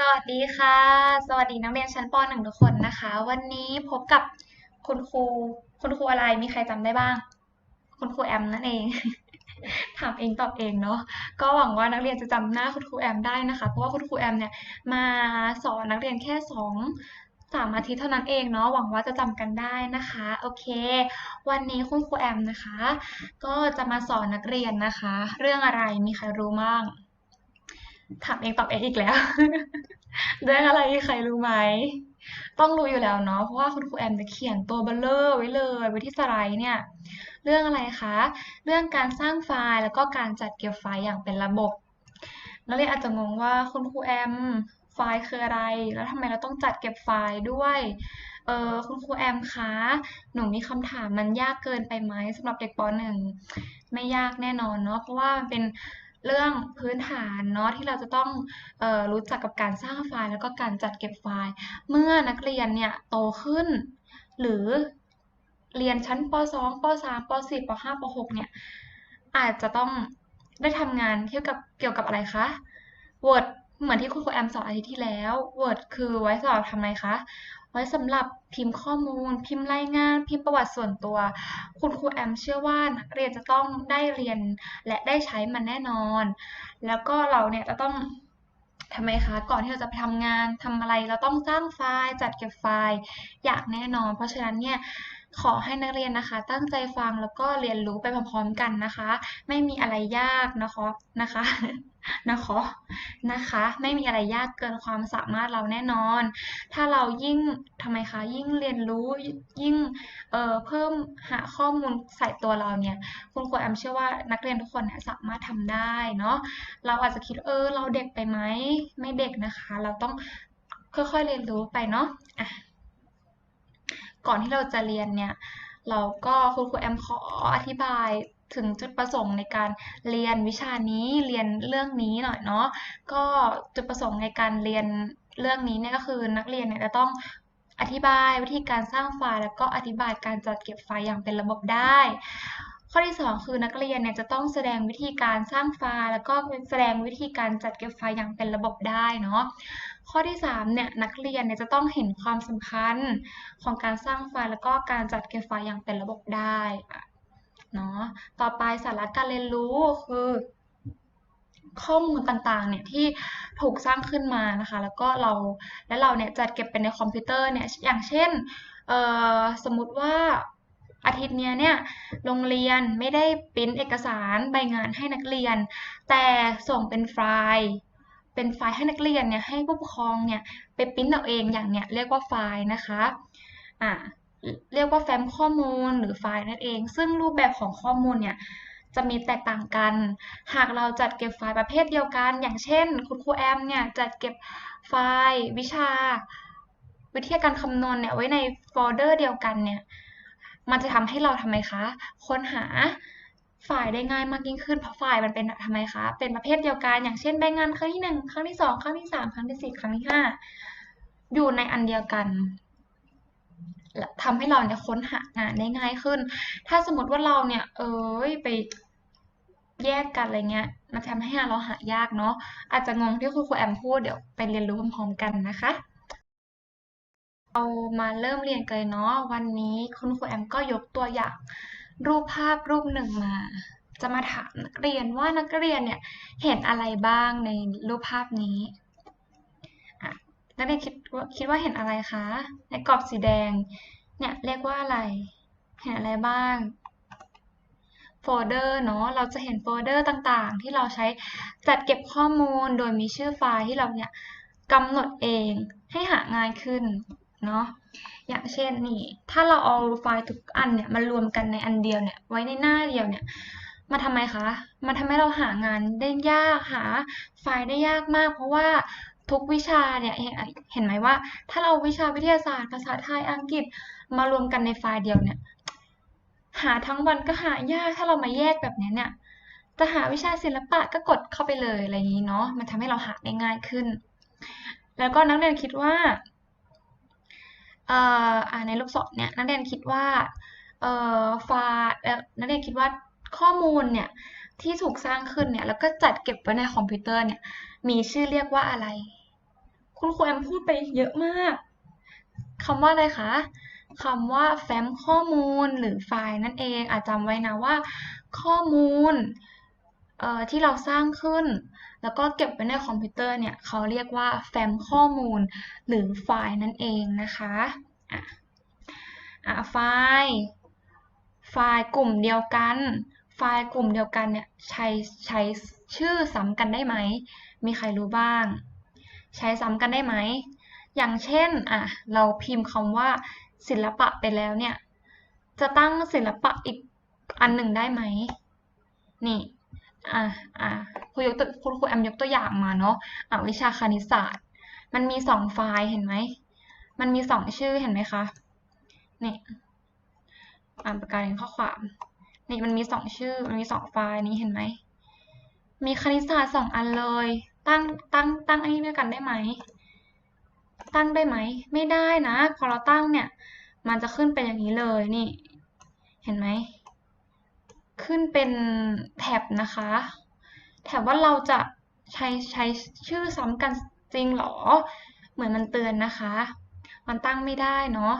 สวัสดีค่ะ สวัสดีนักเรียนชั้นป .1 ทุกคนนะคะ วันนี้พบกับคุณครู คุณครูอะไร มีใครจำได้บ้าง คุณครูแอมนั่นเอง ถามเองตอบเองเนาะ ก็หวังว่านักเรียนจะจำหน้าคุณครูแอมได้นะคะ เพราะว่าคุณครูแอมเนี่ยมาสอนนักเรียนแค่สองสามอาทิตย์เท่านั้นเองเนาะ หวังว่าจะจำกันได้นะคะ โอเค วันนี้คุณครูแอมนะคะ ก็จะมาสอนนักเรียนนะคะ เรื่องอะไร มีใครรู้บ้างถามเองตอบเองอีกแล้ว เรื่องอะไรใครรู้ไหม ต้องรู้อยู่แล้วเนาะเพราะว่าคุณครูแอมจะเขียนตัวเบลเลอร์ไว้เลยไว้ที่สไลด์เนี่ย เรื่องอะไรคะ เรื่องการสร้างไฟล์แล้วก็การจัดเก็บไฟล์อย่างเป็นระบบนักเรียนอาจจะงงว่าคุณครูแอมไฟล์คืออะไร แล้วทำไมเราต้องจัดเก็บไฟล์ด้วยเออคุณครูแอมคะ หนูมีคำถามมันยากเกินไปไหมสำหรับเด็กป .1 ไม่ยากแน่นอนเนาะเพราะว่ามันเป็น เรื่องพื้นฐานเนาะที่เราจะต้องออรู้จักกับการสร้างไฟล์แล้วก็การจัดเก็บไฟล์ เมื่อนักเรียนเนี่ยโตขึ้น หรือเรียนชั้นป .2 ป .3 ป .4 ป .5 ป .6 เนี่ยอาจจะต้องได้ทำงานเกี่ยวกับเกี่ยวกับอะไรคะ Word เหมือนที่คุณครูแอมสอนอาทิตย์ที่แล้ว Word คือไว้สำหรับทำอะไรคะ ไว้สำหรับพิมพ์ข้อมูล พิมพ์รายงาน พิมพ์ประวัติส่วนตัว คุณครูแอมเชื่อว่านักเรียนจะต้องได้เรียนและได้ใช้มันแน่นอน แล้วก็เราเนี่ยจะต้องทำไมคะ ก่อนที่เราจะไปทำงานทำอะไรเราต้องสร้างไฟล์ จัดเก็บไฟล์อย่างแน่นอน เพราะฉะนั้นเนี่ย ขอให้นักเรียนนะคะ ตั้งใจฟังแล้วก็เรียนรู้ไปพร้อมๆกันนะคะ ไม่มีอะไรยากนะคะนะคะนะคะนะคะ ไม่มีอะไรยากเกินความสามารถเราแน่นอน ถ้าเรายิ่งทำไมคะยิ่งเรียนรู้ยิ่งเอ่อเพิ่มหาข้อมูลใส่ตัวเราเนี่ย คุณครูแอมเชื่อว่านักเรียนทุกคนเนี่ยสามารถทำได้เนาะเราอาจจะคิดเออเราเด็กไปไหมไม่เด็กนะคะ เราต้องค่อยๆเรียนรู้ไปเนาะอะ ก่อนที่เราจะเรียนเนี่ย เราก็คุณครูแอมขออธิบายถึงจุดประสงค์ในการเรียนวิชานี้เรียนเรื่องนี้หน่อยเนาะก็จุดประสงค์ในการเรียนเรื่องนี้เนี่ยก็คือนักเรียนเนี่ยจะต้องอธิบายวิธีการสร้างไฟล์ แล้วก็อธิบายการจัดเก็บไฟล์อย่างเป็นระบบได้ ข้อที่ 2 คือนักเรียนเนี่ยจะต้องแสดงวิธีการสร้างไฟล์ แล้วก็แสดงวิธีการจัดเก็บไฟล์อย่างเป็นระบบได้เนาะ ข้อที่ 3 เนี่ยนักเรียนเนี่ยจะต้องเห็นความสำคัญของการสร้างไฟล์แล้วก็การจัดเก็บไฟล์อย่างเป็นระบบได้เนาะต่อไปสาระการเรียนรู้คือ ข้อมูลต่างๆเนี่ยที่ถูกสร้างขึ้นมานะคะ แล้วก็เราและเราเนี่ยจัดเก็บไปในคอมพิวเตอร์เนี่ยอย่างเช่นเอ่อสมมุติว่าอาทิตย์นี้เนี่ยโรงเรียนไม่ได้ปริ้นเอกสารใบงานให้นักเรียน แต่ส่งเป็นไฟล์ เป็นไฟล์ให้นักเรียนเนี่ยให้ผู้ปกครองเนี่ยไปปริ้นเอาเองอย่างเนี้ยเรียกว่าไฟล์นะคะอ่าเรียกว่าแฟ้มข้อมูลหรือไฟล์นั่นเอง ซึ่งรูปแบบของข้อมูลเนี่ยจะมีแตกต่างกัน หากเราจัดเก็บไฟล์ประเภทเดียวกัน อย่างเช่น คุณครูแอมเนี่ยจัดเก็บไฟล์วิชา วิธีการคำนวณเนี่ยไว้ในโฟลเดอร์เดียวกันเนี่ย มันจะทำให้เราทำไมคะ ค้นหา ไฟล์ได้ง่ายมากยิ่งขึ้นเพราะไฟล์มันเป็นทำไมคะ เป็นประเภทเดียวกัน อย่างเช่นใบงานครั้งที่หนึ่งครั้งที่สองครั้งที่สามครั้งที่สี่ครั้งที่ห้าอยู่ในอันเดียวกันและทำให้เราเนี่ยค้นหางานได้ง่ายขึ้น ถ้าสมมติว่าเราเนี่ย เอยไปแยกกันอะไรเงี้ย มันทำให้เราหายากเนาะ อาจจะงงที่คุณครูแอมพูดเดี๋ยวไปเรียนรู้พร้อมๆกันนะคะ เรามาเริ่มเรียนกันเลยเนาะ วันนี้คุณครูแอมก็ยกตัวอย่าง รูปภาพรูปหนึ่งมา จะมาถามนักเรียนว่านักเรียนเนี่ยเห็นอะไรบ้างในรูปภาพนี้นักเรียนคิดว่าคิดว่าเห็นอะไรคะ ในกรอบสีแดงเนี่ยเรียกว่าอะไร เห็นอะไรบ้างโฟลเดอร์เนาะเราจะเห็นโฟลเดอร์ต่างๆ ที่เราใช้จัดเก็บข้อมูลโดยมีชื่อไฟล์ที่เราเนี่ยกำหนดเองให้หาง่ายขึ้นเนาะ อย่างเช่นนี่ ถ้าเราเอาไฟล์ทุกอันเนี่ยมารวมกันในอันเดียวเนี่ยไว้ในหน้าเดียวเนี่ยมาทำไมคะมันทำให้เราหางานได้ยากหาไฟล์ได้ยากมาก เพราะว่าทุกวิชาเนี่ยเห็นเห็นไหมว่า ถ้าเราวิชาวิทยาศาสตร์ภาษาไทยอังกฤษมารวมกันในไฟล์เดียวเนี่ยหาทั้งวันก็หายากถ้าเรามาแยกแบบนี้เนี่ยจะหาวิชาศิลปะก็กดเข้าไปเลยอะไรอย่างนี้เนาะมันทำให้เราหาได้ง่ายขึ้น แล้วก็นักเรียนคิดว่า เอ่ออ่าในลูกศรเนี่ยนักเรียนคิดว่าเอ่อไฟล์เออนักเรียนคิดว่าข้อมูลเนี่ยที่ถูกสร้างขึ้นเนี่ยแล้วก็จัดเก็บไว้ในคอมพิวเตอร์เนี่ยมีชื่อเรียกว่าอะไร คุณครูแอมพูดไปเยอะมากคำว่าอะไรคะคำว่าแฟ้มข้อมูลหรือไฟล์นั่นเองอาจจำไว้นะว่า ข้อมูลเอ่อที่เราสร้างขึ้น แล้วก็เก็บไว้ในคอมพิวเตอร์เนี่ยเขาเรียกว่าแฟ้มข้อมูลหรือไฟล์นั่นเองนะคะอะอะไฟล์ ไฟล์กลุ่มเดียวกัน ไฟล์กลุ่มเดียวกันเนี่ยใช้ใช้ชื่อซ้ำกันได้ไหม มีใครรู้บ้าง ใช้ซ้ำกันได้ไหม อย่างเช่นอะเราพิมพ์คำว่าศิลปะไปแล้วเนี่ย จะตั้งศิลปะอีกอันหนึ่งได้ไหม นี่ อะอะครูยกตัวคุณครูแอมยกตัวอย่างมาเนาะอะวิชาคณิตศาสตร์ มันมีสองไฟล์เห็นไหม มันมีสองชื่อเห็นไหมคะนี่อ่านประกาศข้อความนี่มันมีสองชื่อ มันมีสองไฟล์นี้เห็นไหม มีคณิตศาสตร์สองอันเลย ตั้งตั้งตั้งอ้นี่ด้วยกันได้ไหม ตั้งได้ไหม ไม่ได้นะ พอเราตั้งเนี่ย มันจะขึ้นเป็นอย่างนี้เลยนี่ เห็นไหม ขึ้นเป็นแท็บนะคะแถบว่าเราจะใช้ใช้ชื่อซ้ำกันจริงหรอ เหมือนมันเตือนนะคะ มันตั้งไม่ได้เนาะ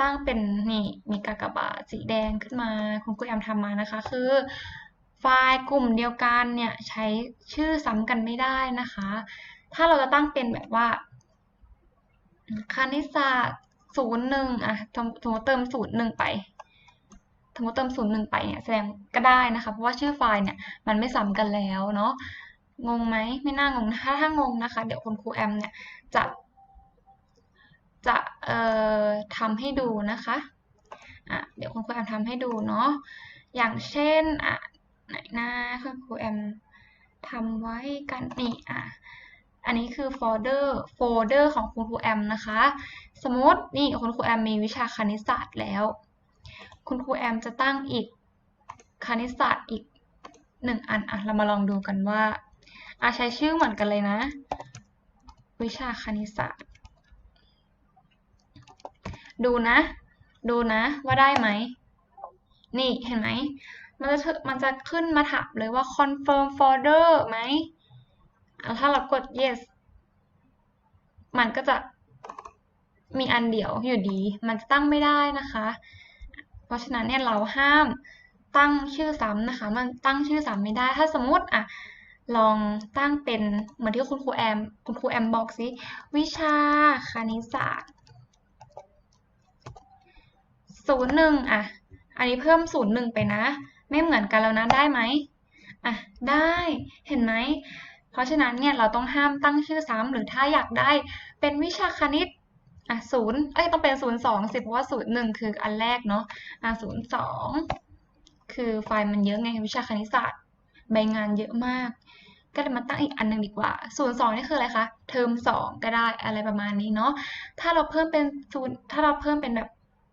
ตั้งเป็นนี่มีกากบาทสีแดงขึ้นมา คุณครูแอมทำมานะคะ คือไฟล์กลุ่มเดียวกันเนี่ยใช้ชื่อซ้ำกันไม่ได้นะคะ ถ้าเราจะตั้งเป็นแบบว่า คณิตศาสตร์ศูนย์หนึ่งอะสมมติเติมศูนย์หนึ่งไป สมมติเติมศูนย์หนึ่งไปเนี่ยแสดงก็ได้นะคะ เพราะว่าชื่อไฟล์เนี่ยมันไม่ซ้ำกันแล้วเนาะงงไหมไม่น่างงถ้าถ้างงนะคะ เดี๋ยวคุณครูแอมเนี่ยจะจะเอ่อทำให้ดูนะคะอะเดี๋ยวคุณครูแอมทำให้ดูเนาะอย่างเช่นอะไหนนะคุณครูแอมทำไว้กันนี่อะอันนี้คือโฟลเดอร์โฟลเดอร์ของคุณครูแอมนะคะ สมมตินี่คุณครูแอมมีวิชาคณิตศาสตร์แล้ว คุณครูแอมจะตั้งอีกคณิตศาสตร์อีกหนึ่งอันอะเรามาลองดูกันว่าอะใช้ชื่อเหมือนกันเลยนะ วิชาคณิตศาสตร์ ดูนะ ดูนะว่าได้ไหม นี่เห็นไหมมันจะมันจะขึ้นมาถามเลยว่า confirm folder ไหม ถ้าเรากด yes มันก็จะมีอันเดียวอยู่ดี มันจะตั้งไม่ได้นะคะ เพราะฉะนั้นเนี่ยเราห้ามตั้งชื่อซ้ำนะคะ มันตั้งชื่อซ้ำไม่ได้ ถ้าสมมติอะลองตั้งเป็นเหมือนที่คุณครูแอม คุณครูแอมบอกสิวิชาคณิตศาสตร์ศูนย์หนึ่งอะ อันนี้เพิ่มศูนย์หนึ่งไปนะ ไม่เหมือนกันแล้วนะได้ไหมอะได้เห็นไหม เพราะฉะนั้นเนี่ยเราต้องห้ามตั้งชื่อซ้ำหรือถ้าอยากได้เป็นวิชาคณิต อะศูนย์เอ้ยต้องเป็นศูนย์สองสิเพราะว่าศูนย์หนึ่งคืออันแรกเนาะอะศูนย์สองคือไฟล์มันเยอะไงวิชาคณิตศาสตร์ใบงานเยอะมาก ก็เลยมาตั้งอีกอันหนึ่งดีกว่าศูนย์สองนี่คืออะไรคะเทอมสองก็ได้อะไรประมาณนี้เนาะถ้าเราเพิ่มเป็นศูนย์ถ้าเราเพิ่มเป็นแบบ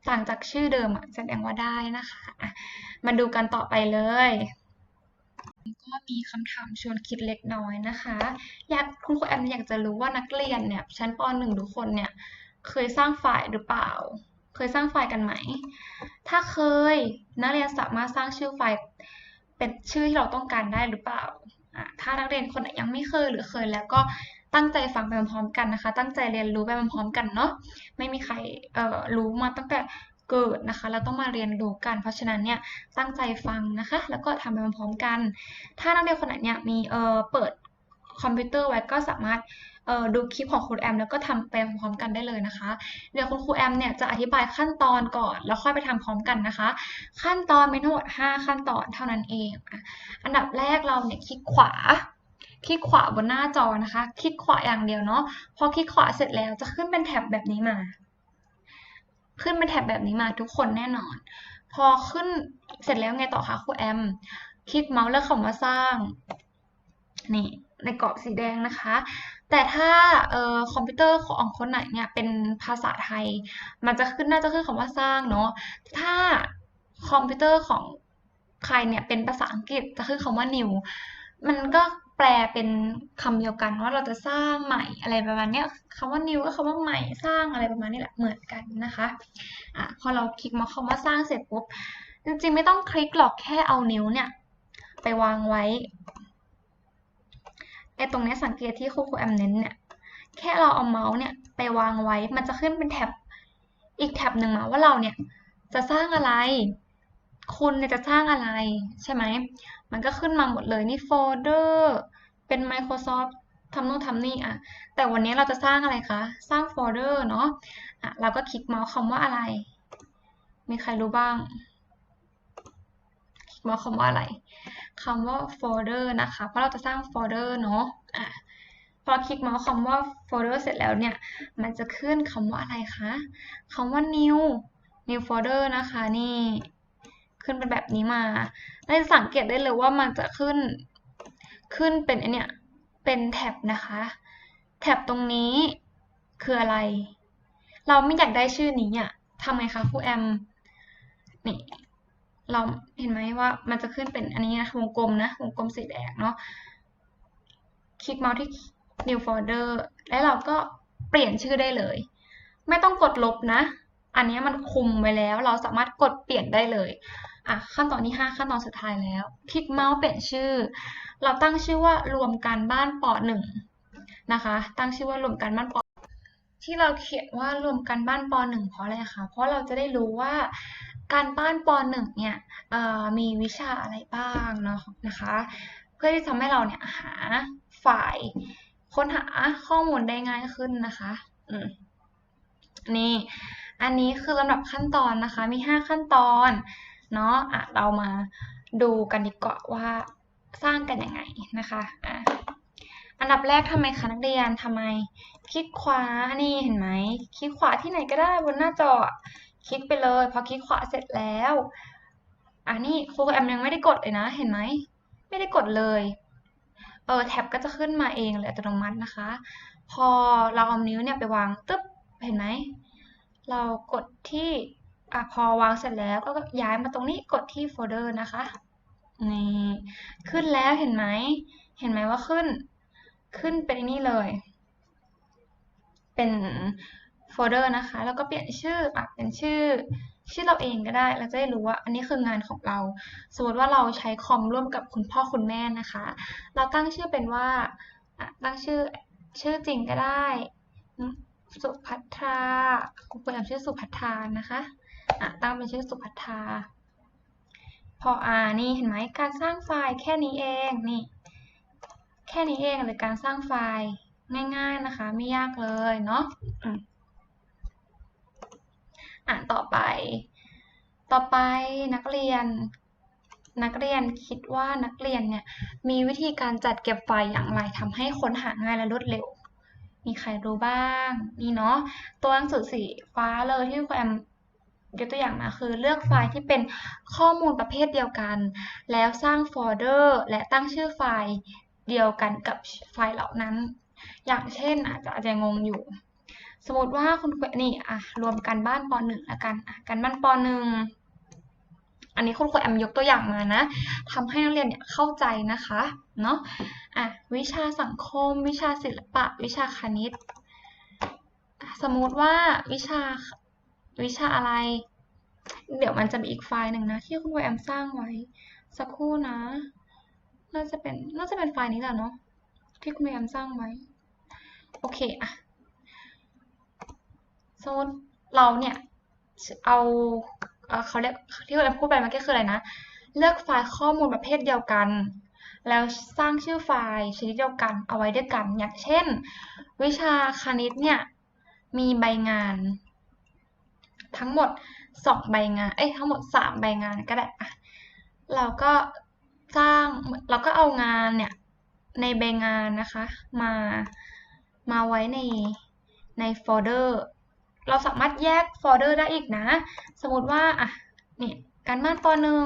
ต่างจากชื่อเดิมอะแสดงว่าได้นะคะะมาดูกันต่อไปเลยก็มีคำถามชวนคิดเล็กน้อยนะคะ อยากคุณครูแอมอยากจะรู้ว่านักเรียนเนี่ยชั้นป .1 ทุกคนเนี่ย เคยสร้างไฟล์หรือเปล่า เคยสร้างไฟล์กันไหม ถ้าเคยนักเรียนสามารถสร้างชื่อไฟล์เป็นชื่อที่เราต้องการได้หรือเปล่า ถ้านักเรียนคนไหนยังไม่เคยหรือเคยแล้วก็ตั้งใจฟังไปพร้อมกันนะคะ ตั้งใจเรียนรู้ไปพร้อมกันเนาะ ไม่มีใครรู้มาตั้งแต่เกิดนะคะ เราต้องมาเรียนรู้กัน เพราะฉะนั้นเนี่ยตั้งใจฟังนะคะ แล้วก็ทำไปพร้อมกัน ถ้านักเรียนคนไหนเนี่ยมีเออเปิดคอมพิวเตอร์ไว้ก็สามารถ ดูคลิปของครูแอม แล้วก็ทำไปพร้อมกันได้เลยนะคะ เดี๋ยวคุณครูแอมเนี่ยจะอธิบายขั้นตอนก่อน แล้วค่อยไปทำพร้อมกันนะคะ ขั้นตอนมีทั้งหมด5ขั้นตอนเท่านั้นเอง อันดับแรกเราเนี่ยคลิกขวาคลิกขวาบนหน้าจอนะคะ คลิกขวาอย่างเดียวเนาะ พอคลิกขวาเสร็จแล้วจะขึ้นเป็นแท็บแบบนี้มา ขึ้นเป็นแท็บแบบนี้มาทุกคนแน่นอน พอขึ้นเสร็จแล้วไงต่อคะครูแอม คลิกเมาส์เลือกคำว่าสร้าง นี่ในกรอบสีแดงนะคะ แต่ถ้าเอ่อคอมพิวเตอร์ของคนไหนเนี่ยเป็นภาษาไทย มันจะขึ้นน่าจะขึ้นคำว่าสร้างเนาะถ้าคอมพิวเตอร์ของใครเนี่ยเป็นภาษาอังกฤษจะขึ้นคำว่า new มันก็แปลเป็นคำเดียวกันว่าเราจะสร้างใหม่อะไรประมาณนี้ยคำว่า new ก็คำว่าใหม่สร้างอะไรประมาณนี้แหละเหมือนกันนะคะอะพอเราคลิกมาคำว่าสร้างเสร็จปุ๊บจริงๆไม่ต้องคลิกหรอกแค่เอานิ้วเนี่ยไปวางไว้ ไอตรงนี้สังเกตที่ครูครูแอมเน้นเนี่ย แค่เราเอาเมาส์เนี่ยไปวางไว้ มันจะขึ้นเป็นแท็บอีกแท็บหนึ่งมาว่าเราเนี่ยจะสร้างอะไร คุณเนี่ยจะสร้างอะไรใช่ไหม มันก็ขึ้นมาหมดเลยนี่โฟลเดอร์เป็น Microsoft ทำโน่นทำนี่อะ แต่วันนี้เราจะสร้างอะไรคะ สร้างโฟลเดอร์เนาะอะ เราก็คลิกเมาส์คำว่าอะไร มีใครรู้บ้าง มาคำว่าอะไรคำว่าโฟลเดอร์นะคะ เพราะเราจะสร้างโฟลเดอร์เนาะอะพอคลิกเมาส์คำว่าโฟลเดอร์เสร็จแล้วเนี่ย มันจะขึ้นคำว่าอะไรคะคำว่า new new folder นะคะนี่ขึ้นเป็นแบบนี้มาแล้วจะสังเกตได้เลยว่ามันจะขึ้นขึ้นเป็นไอเนี่ยเป็นแท็บนะคะ แท็บตรงนี้คืออะไร เราไม่อยากได้ชื่อนี้อะทำไงคะครูแอมนี่ เราเห็นไหมว่ามันจะขึ้นเป็นอันนี้นะวงกลมนะวงกลมสีแดงเนาะคลิกเมาส์ที่ new folder แล้วเราก็เปลี่ยนชื่อได้เลย ไม่ต้องกดลบนะ อันนี้มันคุมไว้แล้ว เราสามารถกดเปลี่ยนได้เลยอะขั้นตอนที่ 5 ขั้นตอนสุดท้ายแล้ว คลิกเมาส์เปลี่ยนชื่อ เราตั้งชื่อว่ารวมการบ้านปหนึ่งนะคะ ตั้งชื่อว่ารวมการบ้านปที่เราเขียนว่ารวมการบ้านปหนึ่งเพราะอะไรคะเพราะเราจะได้รู้ว่า การบ้านปหนึ่งเนี่ยมีวิชาอะไรบ้างเนาะนะคะ เพื่อที่ทำให้เราเนี่ยหาฝ่ายค้นหาข้อมูลได้ง่ายขึ้นนะคะนี่อันนี้คือลำดับขั้นตอนนะคะ มี 5 ขั้นตอนเนาะะเรามาดูกันดีกว่าว่าสร้างกันยังไงนะคะอะอันดับแรกทำไมคะนักเรียนทำไมคลิกขวานี่เห็นไหมคลิกขวาที่ไหนก็ได้บนหน้าจอ คลิกไปเลย พอคลิกขวาเสร็จแล้วอันนี้ครูแอมยังไม่ได้กดเลยนะ เห็นไหม ไม่ได้กดเลยเออแท็บก็จะขึ้นมาเองเลยอัตโนมัตินะคะ พอเราเอานิ้วเนี่ยไปวางตึ๊บเห็นไหม เรากดที่อะพอวางเสร็จแล้วก็ย้ายมาตรงนี้กดที่โฟลเดอร์นะคะนี่ขึ้นแล้วเห็นไหม เห็นไหมว่าขึ้น ขึ้นเป็นนี่เลย เป็น โฟลเดอร์นะคะ แล้วก็เปลี่ยนชื่ออะเป็นชื่อชื่อเราเองก็ได้ เราจะได้รู้ว่าอันนี้คืองานของเรา สมมติว่าเราใช้คอมร่วมกับคุณพ่อคุณแม่นะคะ เราตั้งชื่อเป็นว่าตั้งชื่อชื่อจริงก็ได้ สุภัทราคุณครูแอมชื่อสุภัทรานะคะะตั้งเป็นชื่อสุภัทราพออ่านี่เห็นไหมการสร้างไฟล์แค่นี้เองนี่ แค่นี้เองเลยการสร้างไฟล์ง่าย ๆนะคะ ไม่ยากเลยเนาะ อ่านต่อไป ต่อไปนักเรียน นักเรียนคิดว่านักเรียนเนี่ยมีวิธีการจัดเก็บไฟล์อย่างไรทำให้ค้นหาง่ายและรวดเร็ว มีใครรู้บ้าง นี่เนาะตัวหนังสือสีฟ้าเลยที่คุณแอมยกตัวอย่างมาคือเลือกไฟล์ที่เป็นข้อมูลประเภทเดียวกัน แล้วสร้างโฟลเดอร์ และตั้งชื่อไฟล์เดียวกันกับไฟล์เหล่านั้น อย่างเช่นอาจจะอาจจะงงอยู่ สมมติว่าคุณครูนี่อะรวมกันบ้านป .1 ละกันอะกันบ้านป .1 อันนี้คุณครูแอมยกตัวอย่างมานะทำให้นักเรียนเนี่ยเข้าใจนะคะเนาะอะวิชาสังคม วิชาศิลปะ วิชาคณิต สมมติว่าวิชาวิชาอะไร เดี๋ยวมันจะมีอีกไฟล์หนึ่งนะ ที่คุณครูแอมสร้างไว้ สักครู่นะ น่าจะเป็นน่าจะเป็นไฟล์นี้แหละเนาะที่คุณครูแอมสร้างไว้ โอเคอะ สมมติเราเนี่ยเอาเขาเรียกที่เราพูดไปมื่อกี้คืออะไรนะ เลือกไฟล์ข้อมูลประเภทเดียวกัน แล้วสร้างชื่อไฟล์ชนิดเดียวกันเอาไว้ด้วยกันอย่างเช่น วิชาคณิตเนี่ยมีใบงาน ทั้งหมดสองใบงานเอ้ยทั้งหมดสามใบงานก็ได้อะเราก็สร้างเราก็เอางานเนี่ยในใบงานนะคะมามาไว้ในในโฟลเดอร์ เราสามารถแยกโฟลเดอร์ได้อีกนะ สมมติว่าอะเนี่ยการบ้านปหนึ่ง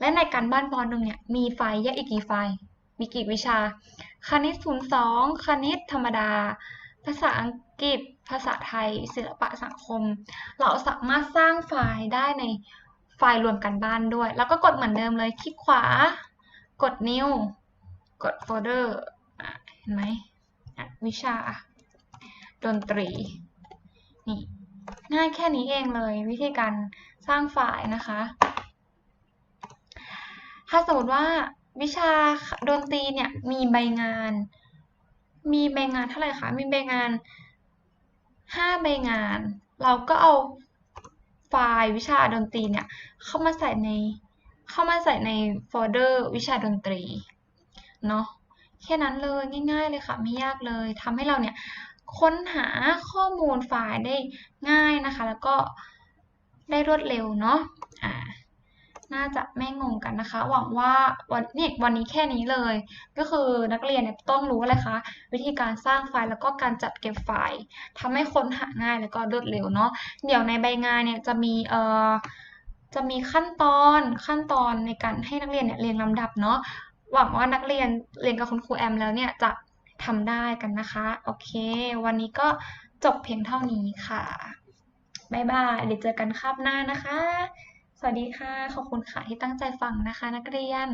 และในการบ้านปหนึ่งเนี่ยมีไฟล์แยกอีกกี่ไฟล์ มีกี่วิชา คณิตศูนย์สองคณิตธรรมดา ภาษาอังกฤษ ภาษาไทย ศิลปะสังคม เราสามารถสร้างไฟล์ได้ในไฟล์รวมกันบ้านด้วย แล้วก็กดเหมือนเดิมเลย คลิกขวา กดนิ้ว กดโฟลเดอร์ เห็นไหม วิชาดนตรี นี่ง่ายแค่นี้เองเลยวิธีการสร้างไฟล์นะคะ ถ้าสมมติว่าวิชาดนตรีเนี่ยมีใบงาน มีใบงานเท่าไหร่คะมีใบงานห้าใบงาน เราก็เอาไฟล์วิชาดนตรีเนี่ยเข้ามาใส่ในเข้ามาใส่ในโฟลเดอร์วิชาดนตรีเนาะแค่นั้นเลยง่าย ๆ เลยค่ะไม่ยากเลยทำให้เราเนี่ย ค้นหาข้อมูลไฟล์ได้ง่ายนะคะ แล้วก็ได้รวดเร็วเนาะอ่าน่าจะไม่งงกันนะคะ หวังว่าวันนี่วันนี้แค่นี้เลย ก็คือนักเรียนเนี่ยต้องรู้อะไรคะ วิธีการสร้างไฟล์แล้วก็การจัดเก็บไฟล์ทำให้ค้นหาง่ายแล้วก็รวดเร็วเนาะเดี๋ยวในใบงานเนี่ยจะมีเอ่อจะมีขั้นตอนขั้นตอนในการให้นักเรียนเนี่ยเรียงลำดับเนาะหวังว่านักเรียนเรียนกับคุณครูแอมแล้วเนี่ยจะ ทำได้กันนะคะ โอเค วันนี้ก็จบเพียงเท่านี้ค่ะบ๊ายบายเดี๋ยวเจอกันคาบหน้านะคะ สวัสดีค่ะ ขอบคุณค่ะที่ตั้งใจฟังนะคะ นักเรียน